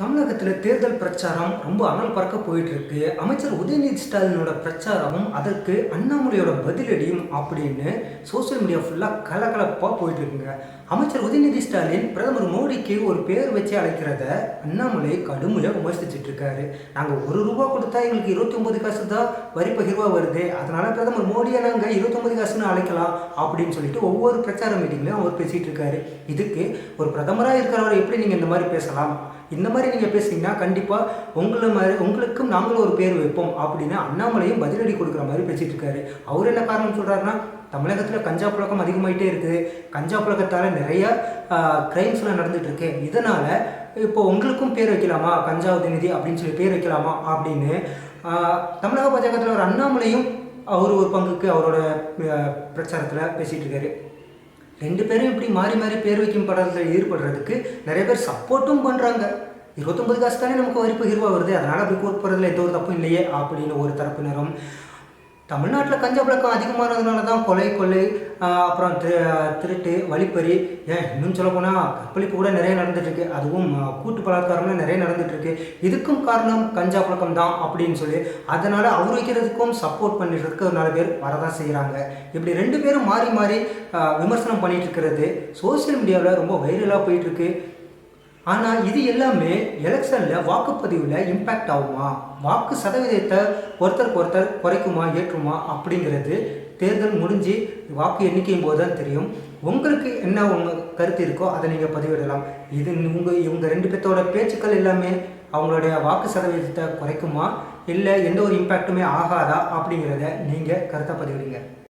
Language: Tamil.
தமிழகத்தில் தேர்தல் பிரச்சாரம் ரொம்ப அனல் பறக்க போயிட்டு இருக்கு அமைச்சர் உதயநிதி ஸ்டாலினோட பிரச்சாரமும் அதற்கு அண்ணாமலையோட பதிலடியும் அப்படின்னு சோஷியல் மீடியா ஃபுல்லாக கலகலப்பாக போயிட்டு இருக்குங்க அமைச்சர் உதயநிதி ஸ்டாலின் பிரதமர் மோடிக்கு ஒரு பேர் வச்சு அழைக்கிறத அண்ணாமலை கடுமையாக விமர்சிச்சுட்டு இருக்காரு. நாங்கள் ஒரு ரூபா கொடுத்தா எங்களுக்கு இருபத்தி ஒன்பது காசு தான் வரி பகிர்வாக வருது. அதனால பிரதமர் மோடியை நாங்கள் இருபத்தொம்பது காசுன்னு அழைக்கலாம் அப்படின்னு சொல்லிட்டு ஒவ்வொரு பிரச்சார மீட்டிங்லையும் அவர் பேசிட்டு இருக்காரு. இதுக்கு ஒரு பிரதமராக இருக்கிறவரை எப்படி நீங்கள் இந்த மாதிரி பேசலாம்? இந்த மாதிரி நீங்கள் பேசுனீங்கன்னா கண்டிப்பாக உங்களை மாதிரி உங்களுக்கும் நாங்களும் ஒரு பேர் வைப்போம் அப்படின்னு அண்ணாமலையும் பதிலடி கொடுக்குற மாதிரி பேசிகிட்டு இருக்காரு. அவர் என்ன காரணம் சொல்கிறாருன்னா தமிழகத்தில் கஞ்சா புழக்கம் அதிகமாகிட்டே இருக்குது கஞ்சா புழக்கத்தால் நிறைய க்ரைம்ஸ்லாம் நடந்துட்டு இருக்கு. இதனால் இப்போ உங்களுக்கும் பேர் வைக்கலாமா? கஞ்சா உதயநிதி அப்படின்னு சொல்லி பேர் வைக்கலாமா? அப்படின்னு தமிழக பாஜகத்தில் ஒரு அண்ணாமலையும் அவர் ஒரு பங்குக்கு அவரோட பிரச்சாரத்தில் பேசிகிட்டு இருக்காரு. ரெண்டு பேரும் இப்படி மாறி மாறி பேர் வைக்கும் படத்தில் ஈடுபடுறதுக்கு நிறைய பேர் சப்போர்ட்டும் பண்ணுறாங்க இருபத்தொம்பது காசு தானே நமக்கு வரி பகிர்வா வருது. அதனால் அப்படி போகிறதுல எந்த ஒரு தப்பும் இல்லையே அப்படின்னு ஒரு தரப்பினரும் தமிழ்நாட்டில் கஞ்சா பழக்கம் அதிகமானதுனால தான் கொலை கொள்ளை அப்புறம் திரு திருட்டு வழிப்பறி ஏன் இன்னும் சொல்லப்போனால் கற்பழிப்பு கூட நிறைய நடந்துட்டுருக்கு. அதுவும் கூட்டு பலாத்காரம்லாம் நிறைய நடந்துட்டுருக்கு. இதுக்கும் காரணம் கஞ்சா பழக்கம் தான் அப்படின்னு சொல்லி அதனால் அவர் வைக்கிறதுக்கும் சப்போர்ட் பண்ணிட்டு ஒரு நாலு பேர் வரதான் செய்கிறாங்க இப்படி ரெண்டு பேரும் மாறி மாறி விமர்சனம் பண்ணிகிட்டு இருக்கிறது சோஷியல் மீடியாவில் ரொம்ப வைரலாக போயிட்டுருக்கு. ஆனால் இது எல்லாமே எலெக்ஷனில் வாக்குப்பதிவில் இம்பேக்ட் ஆகுமா? வாக்கு சதவீதத்தை ஒருத்தருக்கு ஒருத்தர் குறைக்குமா ஏற்றுமா அப்படிங்கிறது தேர்தல் முடிஞ்சு வாக்கு எண்ணிக்கையும் போது தான் தெரியும். உங்களுக்கு என்ன உங்கள் கருத்து இருக்கோ அதை நீங்கள் பதிவிடலாம். இது உங்கள் இவங்க ரெண்டு பேர்த்தோட பேச்சுக்கள் எல்லாமே அவங்களுடைய வாக்கு சதவீதத்தை குறைக்குமா? இல்லை எந்த ஒரு இம்பேக்ட்டுமே ஆகாதா அப்படிங்கிறத நீங்கள் கருத்தை பதிவிடுங்க.